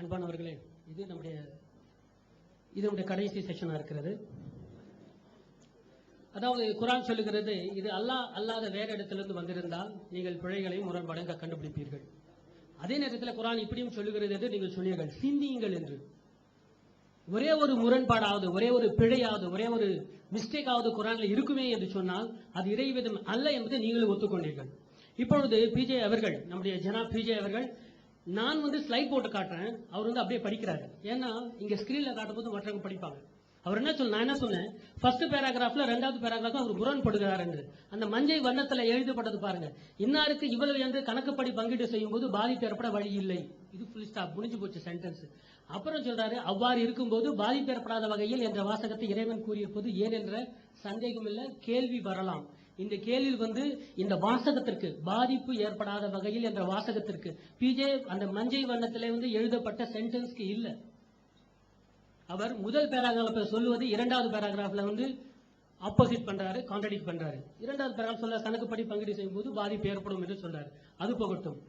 அன்பானவர்களே இது நம்முடைய இது நம்முடைய கடைசி செஷனா இருக்கிறது. அதாவது குரான் சொல்லுகிறது இது அல்லாஹ் அல்லாத வேற இடத்திலிருந்து வந்திருந்தால் நீங்கள் பிழைகளையும் முரண்பாடுங்க கண்டுபிடிப்பீர்கள். அதே நேரத்தில் குரான் இப்படியும் சொல்லுகிறது என்று நீங்கள் சொன்னீர்கள் சிந்தியுங்கள் என்று. ஒரே ஒரு முரண்பாடாவது ஒரே ஒரு பிழையாவது ஒரே ஒரு மிஸ்டேக் ஆவது குரானில் இருக்குமே என்று சொன்னால் அது இறைவிதம் அல்ல என்பதை நீங்களும் ஒத்துக்கொண்டீர்கள். இப்பொழுது பிஜே அவர்கள் நம்முடைய ஜனா பிஜே அவர்கள் நான் வந்து ஸ்லைட் போட்டு காட்டுறேன். அவர் வந்து அப்படியே படிக்கிறாரு. ஏன்னா இங்க ஸ்கிரீன்ல காட்டும்போது மற்றவங்க படிப்பாங்க. அவர் என்ன சொன்ன நான் என்ன சொன்னேன்? ஃபர்ஸ்ட் பேராகிராஃப்ல ரெண்டாவது பேராகிராஃப் அவர் முரண்படுகிறார் என்று. அந்த மஞ்சள் வண்ணத்துல எழுதப்பட்டது பாருங்க. இன்னாருக்கு இவ்வளவு என்று கணக்குப்படி பங்கீடு செய்யும் போது பாதிப்பு ஏற்பட வழி இல்லை. இது ஃபுல் ஸ்டாப் முடிஞ்சு போச்சு சென்டென்ஸ் அப்புறம் சொல்றாரு அவ்வாறு இருக்கும்போது பாதிப்பு ஏற்படாத வகையில் என்ற வாசகத்தை இறைவன் கூறியிருப்பது ஏன் என்ற சந்தேகம் இல்ல கேள்வி வரலாம். இந்த கேள்வியில் வந்து இந்த வாசகத்திற்கு பாதிப்பு ஏற்படாத வகையில் என்ற வாசகத்திற்கு பிஜே அந்த மஞ்சை வண்ணத்திலே வந்து எழுதப்பட்ட சென்டென்ஸ்க்கு இல்லை. அவர் முதல் பேராகிராஃபில் சொல்லுவது இரண்டாவது பேராகிராஃப்ல வந்து ஆப்போசிட் பண்றாரு கான்ட்ரடிக்ட் பண்றாரு. இரண்டாவது பேராகிராஃப் சொல்ல கணக்குப்படி பங்கீடு செய்யும் போது பாதிப்பு ஏற்படும் என்று சொல்றாரு. அது போகட்டும்.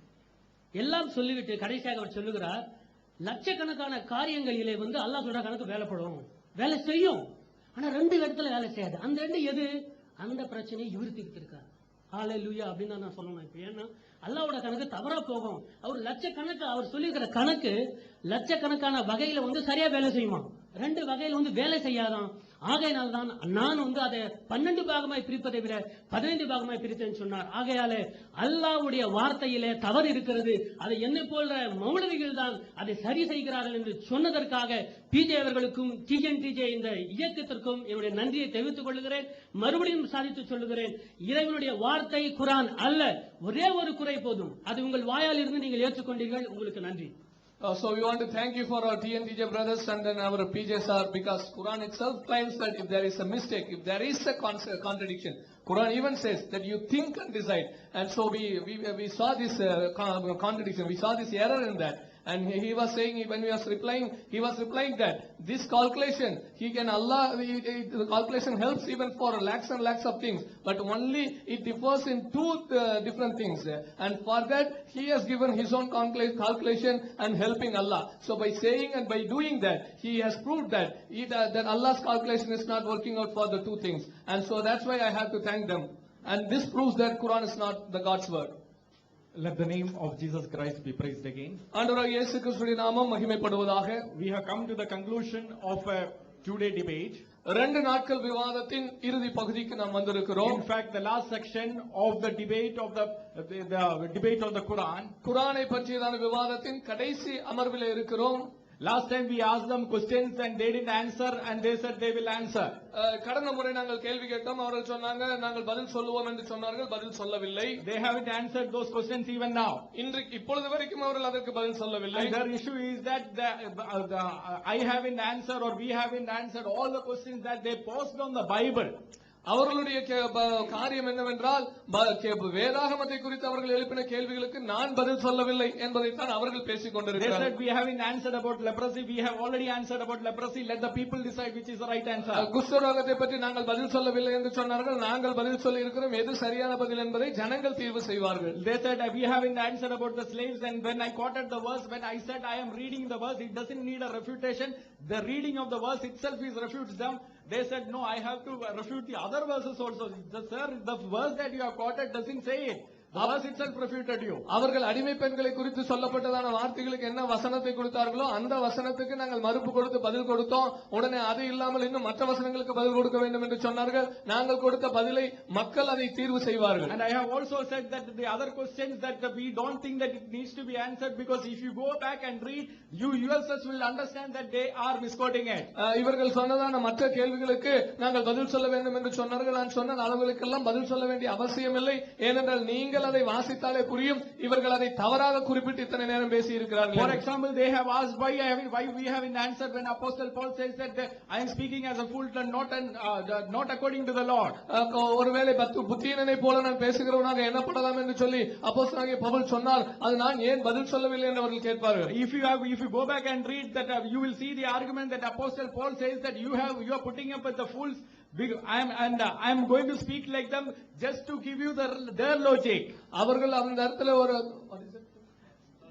எல்லாம் சொல்லிவிட்டு கடைசியாக அவர் சொல்லுகிறார் லட்சக்கணக்கான காரியங்களிலே வந்து அல்லாஹ் சொல்ற கணக்கு வேலைப்படும். வேலை செய்யும். ஆனா ரெண்டு இடத்துல வேலை செய்யாது. அந்த ரெண்டு எது? அந்த பிரச்சனையை இவர் தீர்த்திருக்கார் ஆலை லூயா அப்படின்னு தான் நான் சொல்லணும் இப்போ. ஏன்னா அல்லாவோட கணக்கு தவறா போகும். அவர் லட்சக்கணக்கு அவர் சொல்லியிருக்கிற கணக்கு லட்சக்கணக்கான வகையில வந்து சரியா வேலை செய்யுமா? ரெண்டு வகையில வந்து வேலை செய்யாதான். ஆகையினால் தான் நான் வந்து அதை பன்னெண்டு பாகமாய் பிரிப்பதை விட பதினைந்து பாகமாய் பிரித்தேன்னு சொன்னார். ஆகையாலே அல்லாவுடைய வார்த்தையிலே தவறு இருக்கிறது. அதை என்னை போன்ற மௌலவிகள் தான் அதை சரி செய்கிறார்கள் என்று சொன்னதற்காக பிஜே அவர்களுக்கும் டிஜன் டிஜே இந்த இயக்கத்திற்கும் என்னுடைய நன்றியை தெரிவித்துக் கொள்கிறேன். மறுபடியும் சாதித்து சொல்லுகிறேன். இறைவனுடைய வார்த்தை குரான் அல்ல. ஒரே ஒரு குறை போதும். அது உங்கள் வாயால் இருந்து நீங்கள் ஏற்றுக்கொண்டீர்கள். உங்களுக்கு நன்றி. Uh, so we want to thank you for our TNTJ brothers and then our PJSR because Quran itself claims that if there is a mistake, if there is a con- contradiction, Quran even says that you think and decide. And so we, we, we saw this uh, con- contradiction, we saw this error in that. And he he was saying, when he was replying, he was replying that this calculation, he can Allah, the calculation helps even for lakhs and lakhs of things, but only it differs in two uh, different things. And for that, he has given his own calcula- calculation and helping Allah. So by saying and by doing that, he has proved that, that Allah's calculation is not working out for the two things. And so that's why I have to thank them. And this proves that Quran is not the God's word. Let the name of Jesus Christ be praised again. ஆண்டவராக இயேசு கிறிஸ்துவின் நாமம் மகிமைப்படுவதாக We have come to the conclusion of a two-day debate. ரெண்டு நாட்கள் விவாதத்தின் இறுதி பகுதிக்கு நாம் வந்திருக்கிறோம் In fact, the last section of the debate of the, the, the debate on the Quran. குரானை பற்றியதான விவாதத்தின் கடைசி அமர்வில் இருக்கிறோம் Last time we asked them questions and they didn't answer and they said they will answer. அஹ், கடந்த முறை நாங்கள் கேள்வி கேட்டோம் அவர்கள் சொன்னாங்க நாங்கள் பதில் சொல்லுவோம் என்று சொன்னார்கள் பதில் சொல்லவில்லை They haven't answered those questions even now. இன்றைக்கு இப்பொழுது வரைக்கும் அவர்கள் அதற்கு பதில் சொல்லவில்லை And their issue is that the, uh, the, I haven't answered or we haven't answered all the questions that they posed on the Bible. அவர்களுடைய காரியம் என்னவென்றால் வேதாகமத்தை குறித்து அவர்கள் எழுப்பின கேள்விகளுக்கு நான் பதில் சொல்லவில்லை என்பதைத்தான் அவர்கள் பேசிக் கொண்டிருக்கிறார்கள் said we haven't answered about leprosy. We have already answered about leprosy. Let the people decide which is the right answer. குஷ்டரோகத்தை பற்றி நாங்கள் பதில் சொல்லவில்லை என்று சொன்னார்கள் நாங்கள் பதில் சொல்லி இருக்கிறோம் எது சரியான பதில் என்பதை ஜனங்கள் தீர்வு செய்வார்கள் They said uh, we haven't answered about the slaves. And when I quoted the verse, when I said I am reading the verse, it doesn't need a refutation. The reading of the verse itself is refutes them. They said no, I have to refute the other verses also. The, sir, the verse that you have quoted doesn't say it. அவர்கள் அடிமை பெண்களை குறித்து சொல்லப்பட்டதான வார்த்தைகளுக்கு என்ன வசனத்தை கொடுத்தார்களோ அந்த வசனத்துக்கு நாங்கள் மறுப்பு கொடுத்து பதில் கொடுத்தோம். உடனே அது இல்லாமல் இன்னும் மற்ற வசனங்களுக்கு பதில் கொடுக்க வேண்டும் என்று சொன்னார்கள். நாங்கள் கொடுத்த பதிலை மக்கள் அதை தீர்வு செய்வார்கள். And I have also said that the other questions that we don't think that it needs to be answered because if you go back and read, you yourselves will understand that they are misquoting it. இவர்கள் சொன்னதான மற்ற கேள்விகளுக்கு நாங்கள் பதில் சொல்ல வேண்டும் என்று சொன்னார்கள். நான் சொன்ன அளவுகளுக்கெல்லாம் பதில் சொல்ல வேண்டிய அவசியம் இல்லை ஏனென்றால் நீங்கள் அதை வாசித்தாலே புரியும் இவர்கள் அதை தவறாக குறிப்பிட்டு இத்தனை நேரம் பேசி For இருக்கிறார்கள் example, they have asked why I haven't, why we haven't answered when Apostle Paul says that uh, I am speaking as a fool, and not and uh, the- not according to the Lord. அஹ், ஒருவேளை பத்து புத்தியனனை போல நான் பேசுகிறவனாக எண்ணப்படலாம் என்று சொல்லி அப்போஸ்தலனாகிய பவுல் சொன்னால் அது நான் ஏன் பதில் சொல்லவில்லை என்று அவர்கள் கேட்பார்கள் If you have, if you go back and read that, uh, you will see the argument that Apostle Paul says that you have, you are putting up with the fools. Big, I am, and uh, I am going to speak like them just to give you the, their logic. அவர்கள் அந்த இடத்துல ஒரு what is it?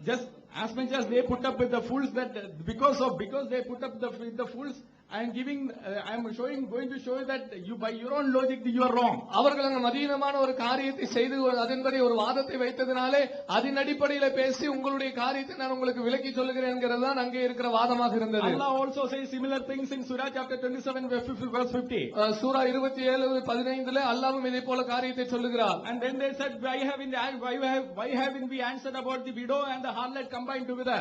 Just as much as they put up with the fools that because of because they put up the with the fools, I am giving uh, I am showing going to show that you by your own logic you are wrong. அவர்கள் அங்க மதீனமான ஒரு காரியத்தை செய்து அதன்படி ஒரு வாதத்தை வைத்ததினாலே அதன் அடிப்படையில பேசி உங்களுடைய காரியத்தை நான் உங்களுக்கு விளக்கி சொல்லுகிறேன் தான் அங்கே இருக்கிற வாதமாக இருந்தது Allah also says similar things in Surah chapter 27 verse 50 verse 50. அஹ், சூரா இருபத்தி ஏழு பதினைந்துல அல்லாவும் இதே போல காரியத்தை சொல்லுகிறார் And then they said, why haven't, why have, why haven't we answered about the widow and the harlot combined together?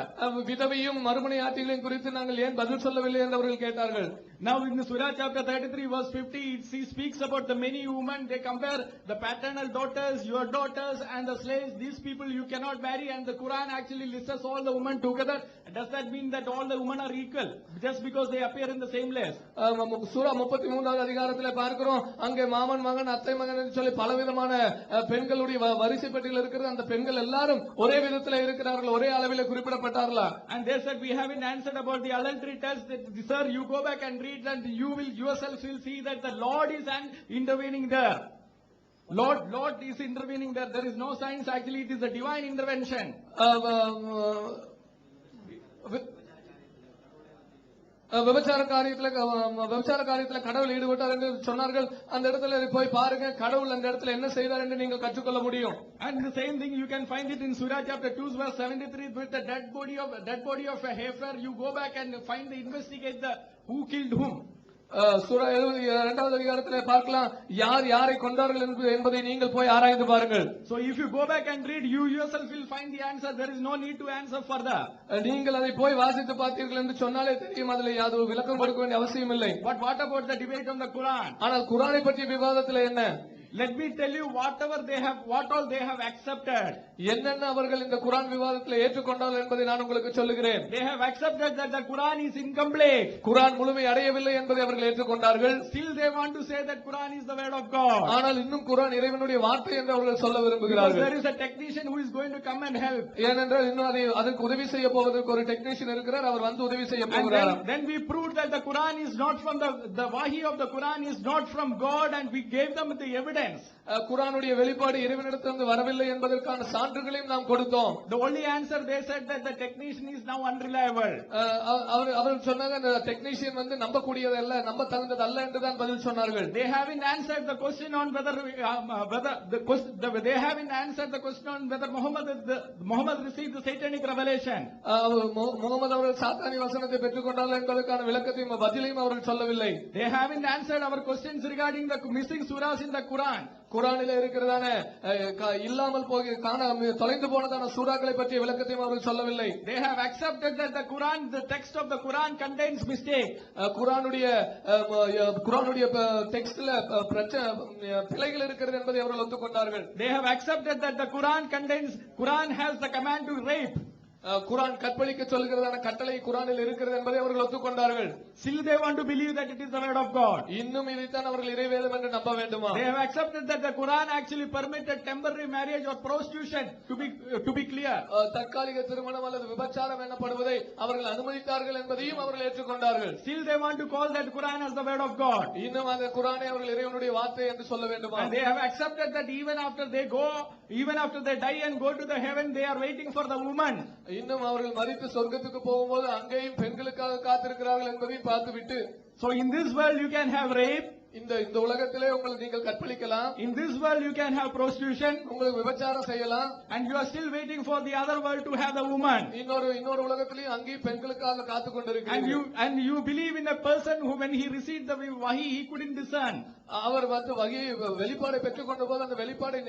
விதவையும் மறுமனை ஆட்சிகளையும் குறித்து நாங்கள் ஏன் பதில் சொல்லவில்லை என்று அவர்கள் கேட்டார்கள் 사랑을 Now in the Surah chapter 33 verse 50, it see- speaks about the many women, they compare the paternal daughters, your daughters and the slaves, these people you cannot marry and the Quran actually lists all the women together. Does that mean that all the women are equal? Just because they appear in the same list? அஹ், மு- சூரா முப்பத்தி மூன்றாவது அதிகாரத்துல பார்க்கிறோம் அங்கே மாமன் மகன் அத்தை மகன் என்று சொல்லி பலவிதமான அஹ், பெண்களுடைய வ- வரிசை பட்டியல் இருக்கிறது அந்த பெண்கள் எல்லாரும் ஒரே விதத்துல இருக்கிறார்கள் ஒரே அளவில் குறிப்பிடப்பட்டார்களா And they said, we haven't answered about the adultery test. That, Sir, you go back and and you will yourself will see that the Lord is intervening there. Lord, Lord is intervening there. There is no science. Actually, it is a divine intervention. Uh, uh, uh, விபச்சார காரியத்துல அஹ், விபச்சார காரியத்துல கடவுள் ஈடுபட்டார் என்று சொன்னார்கள் அந்த இடத்துல போய் பாருங்க கடவுள் அந்த இடத்துல என்ன செய்தார் என்று நீங்கள் கற்றுக்கொள்ள முடியும் And the same thing you can find it in Surah chapter 2 verse 73 with the dead body of dead body of a heifer. You go back and find the investigate the who killed whom. இரண்டாவது அதிகாரத்திலே பார்க்கலாம் யார் யாரை கொண்டார்கள் என்பது- என்பதை நீங்கள் போய் ஆராய்ந்து பாருங்கள் So if you go back and read, you yourself will find the answer. There is no need to answer further. நீங்கள் அதை போய் வாசித்து பார்த்தீர்கள் என்று சொன்னாலே தெரியும் அதில் அது விளக்கம் கொடுக்க வேண்டிய அவசியம் இல்லை But what about the debate on the Quran? ஆனால் குரானை பற்றிய விவாதத்தில் என்ன Let me tell you whatever they have, what all they have accepted. என்னென்ன அவர்கள் இந்த குரான் விவாதத்தில் ஏற்றுக்கொண்டார்கள் என்பதை நான் உங்களுக்கு சொல்லுகிறேன் They have accepted that the Quran is incomplete. குரான் முழுமை அடையவில்லை என்பதை அவர்கள் ஏற்றுக்கொண்டார்கள் Still they want to say that Quran is the word of God. ஆனால் இன்னும் குரான் இறைவனுடைய வார்த்தை என்று அவர்கள் சொல்ல விரும்புகிறார்கள் there is a technician who is going to come and help. ஏனென்றால் இன்னும் அதை அதற்கு உதவி செய்ய போவதற்கு ஒரு டெக்னீஷியன் இருக்கிறார் அவர் வந்து உதவி செய்ய போகிறார் then we proved that the Quran is not from the, the wahi of the Quran is not from God and we gave them the evidence. அஹ், குரானுடைய வெளிப்பாடு இறைவனிடத்திலிருந்து வரவில்லை என்பதற்கான சான்றுகளையும் நாம் கொடுத்தோம் The only answer they said that the technician is now unreliable. அவர் அவர்கள் சொன்னாங்க அந்த technician வந்து நம்பக்கூடியது அல்ல நம்ப தகுந்தது அல்ல என்றுதான் பதில் சொன்னார்கள் They haven't answered the question on whether um, uh, whether the question the, they haven't answered the question on whether Muhammad the, Muhammad received the satanic revelation. அவர் முகமது அவர்கள் சாத்தானி வசனத்தை பெற்றுக்கொண்டார்கள் என்பதற்கான விளக்கத்தையும் பதிலையும் அவர்கள் சொல்லவில்லை They haven't answered our questions regarding the missing surahs in the Quran. குரானில இருக்கிறதான இல்லாமல் போக காண தொலைந்து போனதான சூறாக்களை பற்றிய விளக்கத்தையும் அவர்கள் சொல்லவில்லை They have accepted that the Quran, the text of the Quran contains mistake. அஹ், குரானுடைய குரானுடைய டெக்ஸ்ட்ல பிழைகள் இருக்கிறது என்பதை அவர்கள் ஒத்துக்கொண்டார்கள் They have accepted that the Quran contains, Quran has the command to rape. குரான் கற்பழிக்க சொல்கிறதான கட்டளை குரானில் இருக்கிறது என்பதை அவர்கள் ஒத்துக்கொண்டார்கள் Still they want to believe that it is the word of God. இன்னும் இதைத்தான் அவர்கள் இறைவேதம் என்று நம்ப வேண்டுமா They have accepted that the Quran actually permitted temporary marriage or prostitution to be, to be clear. தற்காலிக திருமணம் அல்லது விபச்சாரம் எனப்படுவதை அவர்கள் அனுமதித்தார்கள் என்பதையும் அவர்கள் ஏற்றுக்கொண்டார்கள் Still they want to call that Quran as the word of God. இன்னும் அந்த குரானை அவர்கள் இறைவனுடைய வார்த்தை என்று சொல்ல வேண்டுமா And they have accepted that even after they go, even after they die and go to the heaven, they are waiting for the woman. இன்னும் அவர்கள் மறித்து சொர்க்கத்துக்கு போகும்போது அங்கேயும் பெண்களுக்காக காத்திருக்கிறார்கள் என்பதையும் பார்த்துவிட்டு So in this world you can have rape, இந்த இந்த உலகத்திலே உங்களை நீங்கள் கற்பழிக்கலாம் in this world you can have prostitution, உங்களுக்கு விபச்சாரம் செய்யலாம் and you are still waiting for the other world to have the woman. இன்னொரு இன்னொரு உலகத்திலேயும் அங்கேயும் பெண்களுக்காக காத்து And கொண்டிருக்கிறீர்கள் you, and you believe in a person who when he received the wahi, he couldn't discern. அவர் வந்து வகை வெளிப்பாடை பெற்றுக் கொண்ட போது அந்த வெளிப்பாடை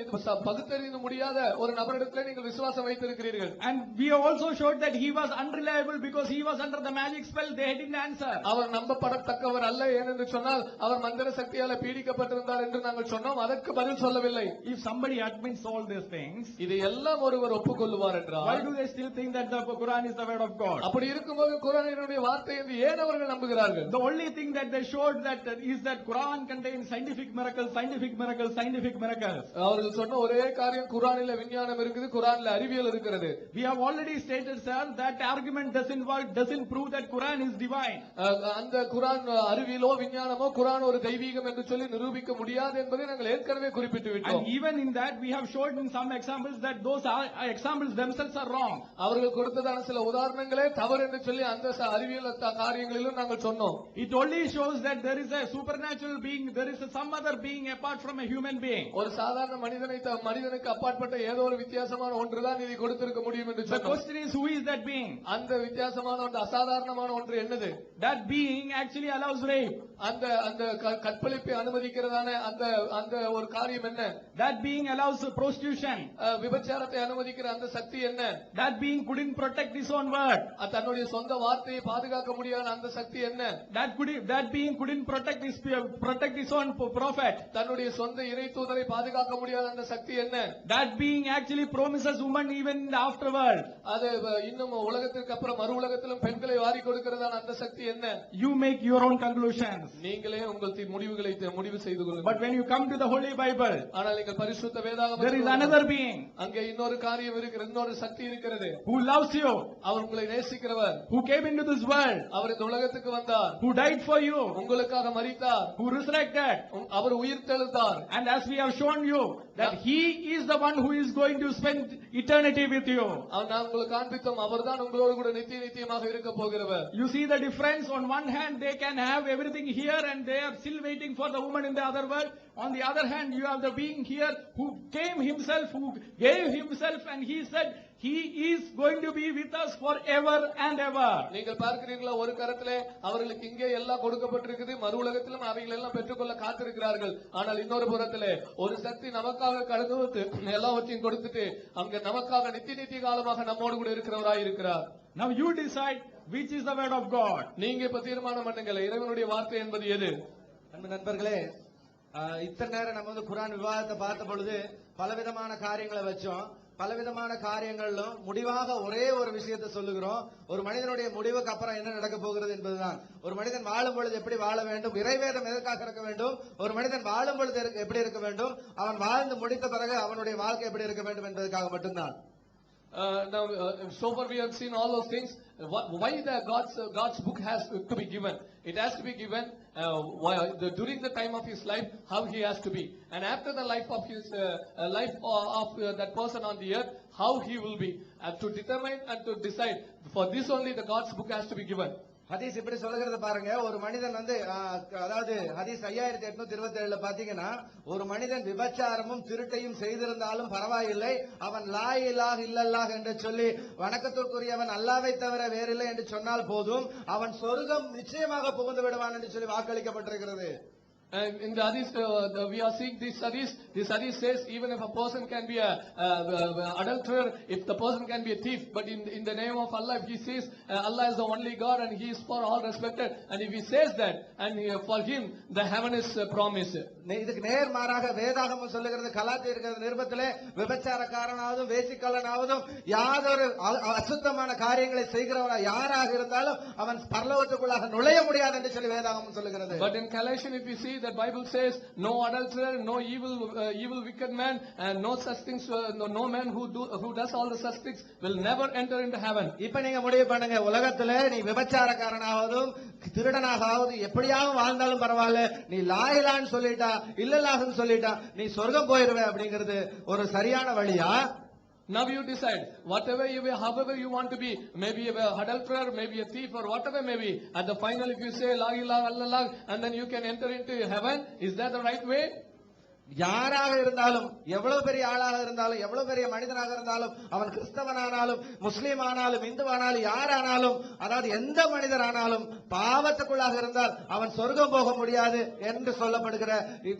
பகுத்தறிந்து முடியாத ஒரு நபரிடத்திலே நீங்கள் விசுவாசம் வைத்திருக்கிறீர்கள் And we also showed that he was unreliable because he was under the magic spell, they didn't answer. அவர் நம்பப்படத்தக்கவர் அல்ல ஏனென்று சொன்னால் அவர் மந்திர சக்தியால பீடிக்கப்பட்டிருந்தார் என்று நாங்கள் சொன்னோம் அதற்கு பதில் சொல்லவில்லை If somebody admits all these things, இதை எல்லாம் ஒருவர் ஒப்புக்கொள்ளுவார் why என்றால் do they still think that the Quran is the word of God? அப்படி இருக்கும்போது குரானினுடைய வார்த்தை என்று ஏன் அவர்கள் நம்புகிறார்கள் The only thing that they showed that is that Quran contains scientific miracles, scientific miracles, scientific miracles. அவர்கள் சொன்ன ஒரே காரியம் குரானில விஞ்ஞானம் இருக்குது குரான்ல அறிவியல் இருக்கிறது We have already stated, sir, that argument doesn't work, doesn't prove that Quran is divine. அஹ், அந்த குரான் அறிவியலோ விஞ்ஞானமோ குரான் ஒரு தெய்வீகம் என்று சொல்லி நிரூபிக்க முடியாது என்பதை நாங்கள் ஏற்கனவே குறிப்பிட்டு விட்டோம் And even in that, we have showed in some examples that those are, uh, examples themselves are wrong. அவர்கள் கொடுத்ததான சில உதாரணங்களே தவறு என்று சொல்லி அந்த ச- அறிவியல் த- காரியங்களிலும் நாங்கள் சொன்னோம் It only shows that there is a supernatural being, there is a some other being apart from a human being. ஒரு சாதாரண மனிதனை த- மனிதனுக்கு அப்பாற்பட்ட ஏதோ ஒரு வித்தியாசமான ஒன்றுதான் இதை கொடுத்திருக்க முடியும் என்று The சொன்னோம் question is, who is that being? அந்த வித்தியாசமான ஒன்று அசாதாரணமான ஒன்று என்னது That being actually allows rape. அந்த அந்த கற்பழிப்பை அனுமதிக்கிறதான அந்த அந்த ஒரு காரியம் என்ன That being allows prostitution. அஹ், விபச்சாரத்தை அனுமதிக்கிற அந்த சக்தி என்ன That being couldn't protect his own word. அஹ், தன்னுடைய சொந்த வார்த்தையை பாதுகாக்க முடியாத அந்த சக்தி என்ன That could that being couldn't protect his protect his own prophet. தன்னுடைய சொந்த இறை தூதரை பாதுகாக்க முடியாத அந்த சக்தி என்ன That being actually promises woman even in the afterworld. அது இன்னும் உலகத்திற்கு அப்புறம் மறு உலகத்திலும் பெண்களை வாரி கொடுக்கிறதான அந்த சக்தி என்ன You make your own conclusions. நீங்களே உங்கள் தி- முடிவுகளை முடிவு செய்து But கொள்ளுங்கள் when you come to the Holy Bible, ஆனால் நீங்கள் பரிசுத்த there is another being அங்கே இன்னொரு காரியம் இருக்கிறது இன்னொரு சக்தி இருக்கிறது. who loves you, அவர் உங்களை நேசிக்கிறவர். who came into this world, அவர் இந்த உலகத்துக்கு வந்தார். who died for you, உங்களுக்காக மரித்தார். who resurrected. அவர் உயிர் தெழுந்தார். And as we have shown you, that he is the one who is going to spend eternity with you. அவர் நான் உங்களுக்கு காண்பித்தோம் அவர்தான் உங்களோடு கூட நித்திய நித்தியமாக இருக்க போகிறவர் You see the difference? On one hand, they can have everything here and they are still waiting for the woman in the other world. On the other hand, you have the being here who came himself, who gave himself, and he said, He is going to be with us forever and ever. நீங்கள் பார்க்கிறீர்களா? ஒரு கரத்திலே அவர்களுக்கு இங்கே எல்லாம் கொடுக்கப்பட்டிருக்குது. மறு உலகத்திலும் அவைகள் எல்லாம் பெற்றுக்கொள்ள காத்திருக்கிறார்கள். ஆனால் இன்னொரு புறத்திலே ஒரு சக்தி நமக்காக வந்து எல்லாவற்றையும் கொடுத்துட்டு அங்க நமக்காக நித்திய நித்திய காலமாக நம்மோடு கூட இருக்கிறவராய் இருக்கிறார். Now you decide which is the word of God. நீங்க இப்ப தீர்மானம் பண்ணுங்கள் இறைவனுடைய வார்த்தை என்பது எது? அன்பு நண்பர்களே இத்தனை நேரம் நம்ம வந்து குரான் விவாதத்தை பார்த்த பொழுது பலவிதமான காரியங்களை வச்சோம். பலவிதமான காரியங்களிலும் முடிவாக ஒரே ஒரு விஷயத்தை சொல்லுகிறோம். ஒரு மனிதனுடைய முடிவுக்கு அப்புறம் என்ன நடக்க போகிறது என்பதுதான். ஒரு மனிதன் வாழும் பொழுது எப்படி வாழ வேண்டும்? இறைவேதம் எதற்காக இருக்க வேண்டும்? ஒரு மனிதன் வாழும் பொழுது எப்படி இருக்க வேண்டும்? அவன் வாழ்ந்து முடித்த பிறகு அவனுடைய வாழ்க்கை எப்படி இருக்க வேண்டும் என்பதற்காக மட்டும்தான். Uh, now, uh, so far we have seen all those things. Wh- Why the God's uh, God's book has to be given? It has to be given uh, why, the, during the time of his life, how he has to be, and after the life of his uh, uh, life of, of that person on the earth, how he will be, and to determine and to decide. For this only, the God's book has to be given. ஹதீஸ் இப்படி சொல்லுகிறத பாருங்க. ஒரு மனிதன் வந்து அதாவது ஹதீஸ் ஐயாயிரத்தி எட்நூத்தி இருபத்தி ஏழுல பாத்தீங்கன்னா ஒரு மனிதன் விபச்சாரமும் திருட்டையும் செய்திருந்தாலும் பரவாயில்லை. அவன் லா இலாஹ் இல்லல்லாஹ் என்று சொல்லி வணக்கத்திற்குரியவன் அல்லாவை தவிர வேறில்லை என்று சொன்னால் போதும். அவன் சொர்க்கம் நிச்சயமாக புகுந்து விடுவான் என்று சொல்லி வாக்களிக்கப்பட்டிருக்கிறது. And in the hadith, uh, the, we are seeing this hadith. This hadith says even if a person can be a uh, uh, adulterer, if the person can be a thief, but in in the name of Allah, if he says uh, Allah is the only God and He is for all respected, and if he says that, and uh, for him the heaven is uh, promised. இதுக்கு நேர்மாறாக வேதாகமம் சொல்லுகிறது கலாத்தி இருக்கிற நிருபத்திலே விபச்சாரக்காரனாவதும் வேசிக்கல்லனாவதும் யாதொரு அசுத்தமான காரியங்களை செய்கிறவனா யாராக இருந்தாலும் அவன் பரலோகத்துக்குள்ளாக நுழைய முடியாது என்று சொல்லி வேதாகமம் சொல்லுகிறது But in Galatians, if you see, the Bible says no adulterer, no evil, uh, evil wicked man, and no such things, uh, no, no man who do who does all the such things will never enter into heaven. இப்ப நீங்க முடிவு பண்ணுங்க உலகத்துல நீ விபச்சாரக்காரனாவதும் திருடனாகாவது எப்படியாவது வாழ்ந்தாலும் பரவாயில்ல நீ லாயிலான்னு சொல்லிட்டா இல்லலாகன்னு சொல்லிட்டா நீ சொர்க்கம் போயிருவே அப்படிங்கிறது ஒரு சரியான வழியா Now you decide, whatever you will, however you want to be, maybe a adulterer, maybe a thief, or whatever may be. At the final, if you say la ilaha illallah, and then you can enter into heaven, is that the right way? யாராக இருந்தாலும் எவ்வளவு பெரிய ஆளாக இருந்தாலும் எவ்வளவு பெரிய மனிதனாக இருந்தாலும் அவன் கிறிஸ்தவனானாலும் முஸ்லீம் ஆனாலும் இந்துவானாலும் யாரானாலும் அதாவது எந்த மனிதரானாலும் பாவத்துக்குள்ளாக இருந்தால் அவன் சொர்க்கம் போக முடியாது என்று சொல்லப்படுகிற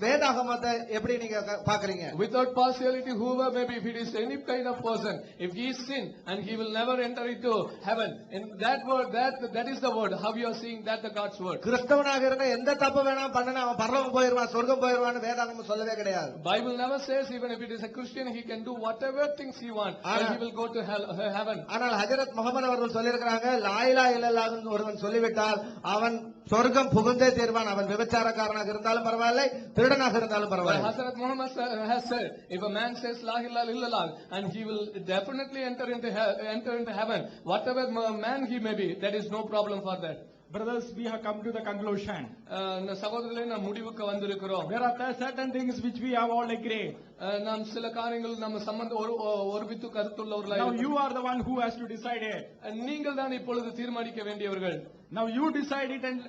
வேதாகமத்தை எப்படி நீங்க பாக்குறீங்க Without partiality, whoever may be, if it is any kind of person, if he is sin, and he will never enter into heaven. In that word, that that is the word. How you are seeing that the God's word. கிறிஸ்தவனாக இருந்தா எந்த தப்பு வேணாம் பண்ணனா அவன் பரலோகம் போயிருவான் சொர்க்கம் போயிருவான்னு வேதாகமம் சொல்லவே கிடையாது Bible never says even if it is a Christian, he can do whatever things he wants, and he will go to hell, uh, heaven. ஆனால் ஹஜரத் முகமது அவர்கள் சொல்லியிருக்கிறாங்க லாயிலா இல்லல்லாஹ்னு ஒருவன் சொல்லிவிட்டால் அவன் சொர்க்கம் புகுந்தே தீர்வான் அவன் விபச்சாரக்காரனாக இருந்தாலும் பரவாயில்லை திருடனாக இருந்தாலும் பரவாயில்லை Hazrat Muhammad sa- has said, if a man says La ilaha illallah, and he will definitely enter into he- enter into heaven, whatever ma- man he may be, that is no problem for that. Brothers, we have come to the conclusion. Uh, இந்த சகோதரர்களே நாம் முடிவுக்கு வந்திருக்கிறோம் There are certain things which we have all agreed. Uh, நாம் சில காரியங்கள் நம்ம சம்பந்த ஒரு ஒருமித்து கருத்துள்ளவர்களாக Now இருக்கிறோம். you are the one who has to decide it. Uh, நீங்கள் தான் இப்பொழுது தீர்மானிக்க வேண்டியவர்கள் Now you decide it and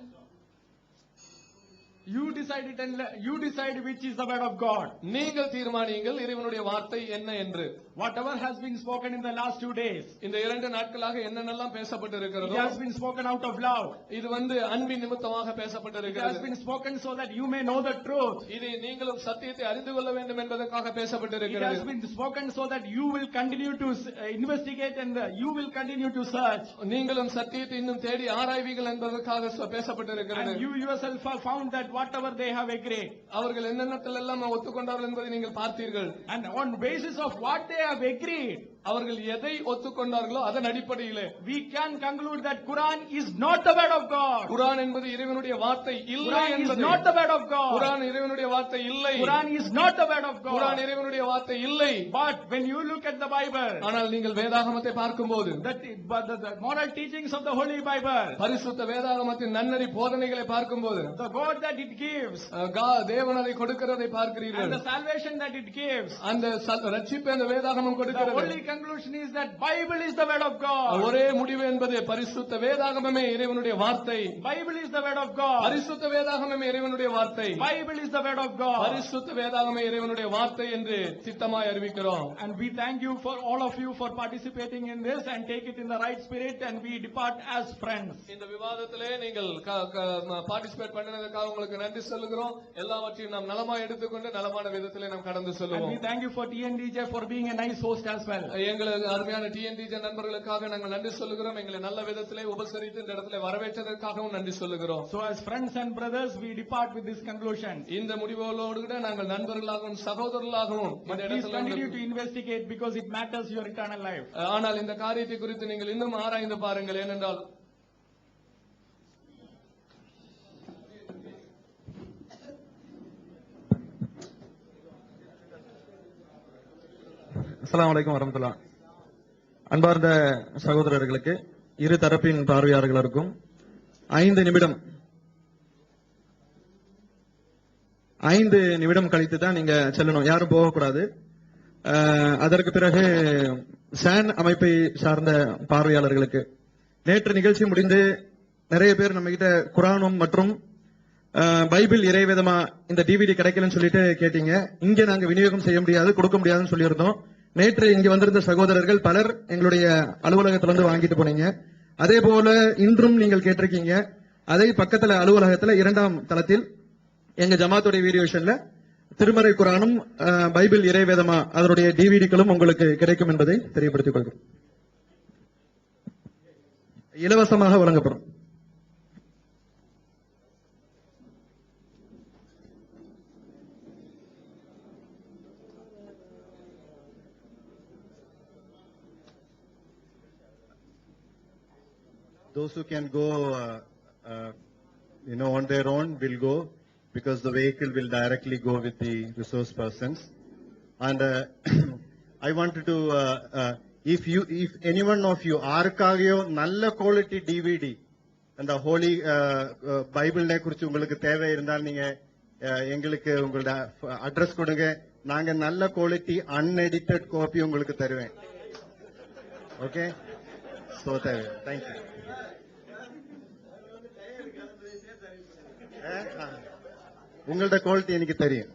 you decide it and le- you decide which is the word of God. நீங்கள் தீர்மானியுங்கள் இறைவனுடைய வார்த்தை என்ன என்று Whatever has been spoken in the last two days, இந்த இரண்டு நாட்களாக என்னென்னலாம் பேசப்பட்டு it இருக்கிறதோ has been spoken out of love. இது வந்து அன்பின் நிமித்தமாக It has பேசப்பட்டிருக்கிறது been spoken so that you may know the truth. இது நீங்களும் சத்தியத்தை அறிந்து கொள்ள வேண்டும் என்பதற்காக It has பேசப்பட்டிருக்கிறது been spoken so that you will continue to uh, investigate and uh, you will continue to search. நீங்களும் சத்தியத்தை இன்னும் தேடி ஆராய்வீர்கள் என்பதற்காக சொ- பேசப்பட்டிருக்கிறது And you yourself have found that whatever they have agreed. அவர்கள் என்னென்னத்தில் எல்லாம் ஒத்துக்கொண்டார்கள் என்பதை நீங்கள் பார்த்தீர்கள் And on basis of what they have agreed, அவர்கள் எதை ஒத்துக்கொண்டார்களோ அதன் அடிப்படையிலே we can conclude that Quran is not the word of God. குரான் என்பது இறைவனுடைய வார்த்தை இல்லை என்பதை not the word of God. குரான் இறைவனுடைய வார்த்தை இல்லை Quran is not the word of Quran God. இறைவனுடைய வார்த்தை இல்லை But when you look at the Bible, ஆனால் நீங்கள் வேதாகமத்தை பார்க்கும்போது that but the, moral teachings of the Holy Bible, பரிசுத்த வேதாகமத்தின் நன்னறி போதனைகளை பார்க்கும்போது the God that it gives, கா- தேவன் அதை கொடுக்கிறதை and பார்க்கிறீர்கள் the salvation that it gives, அந்த ரட்சிப்பை அந்த வேதாகமம் கொடுக்கிறது conclusion is that Bible is the word of God. ஒரே முடிவு என்பது பரிசுத்த வேதாகமமே இறைவனுடைய வார்த்தை Bible is the word of God. பரிசுத்த வேதாகமமே இறைவனுடைய வார்த்தை Bible is the word of God. பரிசுத்த வேதாகமே இறைவனுடைய வார்த்தை என்று சித்தமாய் அறிவிக்கிறோம் And we thank you for all of you for participating in this and take it in the right spirit and we depart as friends. இந்த விவாதத்திலே நீங்கள் பார்ட்டிசிபேட் பண்ணினதுக்காக உங்களுக்கு நன்றி சொல்லுகிறோம் எல்லாவற்றையும் நாம் நலமாய் எடுத்துக்கொண்டு நலமான விதத்திலே நாம் கடந்து And சொல்லுவோம் we thank you for TNDJ for being a nice host as well. எங்களுக்கு அருமையான டிஎன்டிஜே நண்பர்களுக்காக நாங்கள் நன்றி சொல்லுகிறோம் எங்களை நல்ல விதத்திலே உபசரித்து இந்த இடத்துல வரவேற்றதற்காகவும் நன்றி சொல்லுகிறோம் So as friends and brothers, we depart with this conclusion. இந்த முடிவுகளோடு கூட நாங்கள் நண்பர்களாகவும் சகோதரர்களாகவும் இந்த இடத்துல continue to investigate because it matters your eternal life. ஆனால் இந்த காரியத்தை குறித்து நீங்கள் இன்னும் ஆராய்ந்து பாருங்கள் ஏனென்றால் அஸ்லாம் வலைக்கம் வரமத்துல்லா அன்பார்ந்த சகோதரர்களுக்கு இரு தரப்பின் பார்வையாளர்களுக்கும் ஐந்து நிமிடம். ஐந்து நிமிடம் கழித்து தான் நீங்க செல்லணும். யாரும் போகக்கூடாது. அதற்கு பிறகு சேன் அமைப்பை சார்ந்த பார்வையாளர்களுக்கு. நேற்று நிகழ்ச்சி முடிந்து நிறைய பேர் நம்ம கிட்ட குரானும் மற்றும் பைபிள் இறைவிதமா இந்த டிவிடி கிடைக்கலன்னு சொல்லிட்டு கேட்டீங்க. இங்க நாங்க விநியோகம் செய்ய முடியாது கொடுக்க முடியாதுன்னு சொல்லியிருந்தோம். நேற்று இங்கு வந்திருந்த சகோதரர்கள் பலர் எங்களுடைய அலுவலகத்துல இருந்து வாங்கிட்டு போனீங்க. அதே போல இன்றும் நீங்கள் கேட்டிருக்கீங்க. அதை பக்கத்துல அலுவலகத்துல இரண்டாம் தளத்தில் எங்க ஜமாத்துடைய வீடியோஷன்ல திருமறை குரானும் பைபிள் இறைவேதமா அதனுடைய டிவிடிக்களும் உங்களுக்கு கிடைக்கும் என்பதை தெரியப்படுத்திக் கொள்கிறோம் இலவசமாக வழங்கப்படும். Those who can go, uh, uh, you know, on their own will go because the vehicle will directly go with the resource persons. And uh, I wanted to, uh, uh, if you, if anyone of you, ആർക്കാകെയോ நல்ல quality DVD அந்த ஹோலி பைபிள்னை குறித்து உங்களுக்கு தேவை இருந்தால் நீங்க uh, எங்களுக்கு உங்களோட address கொடுங்க நாங்க நல்ல குவாலிட்டி அன்எடிட்டட் காப்பி உங்களுக்கு தருவேன் ஓகே சோ தேவை தேங்க்யூ உங்கள்ட்ட குவாலிட்டி எனக்கு தெரியும்.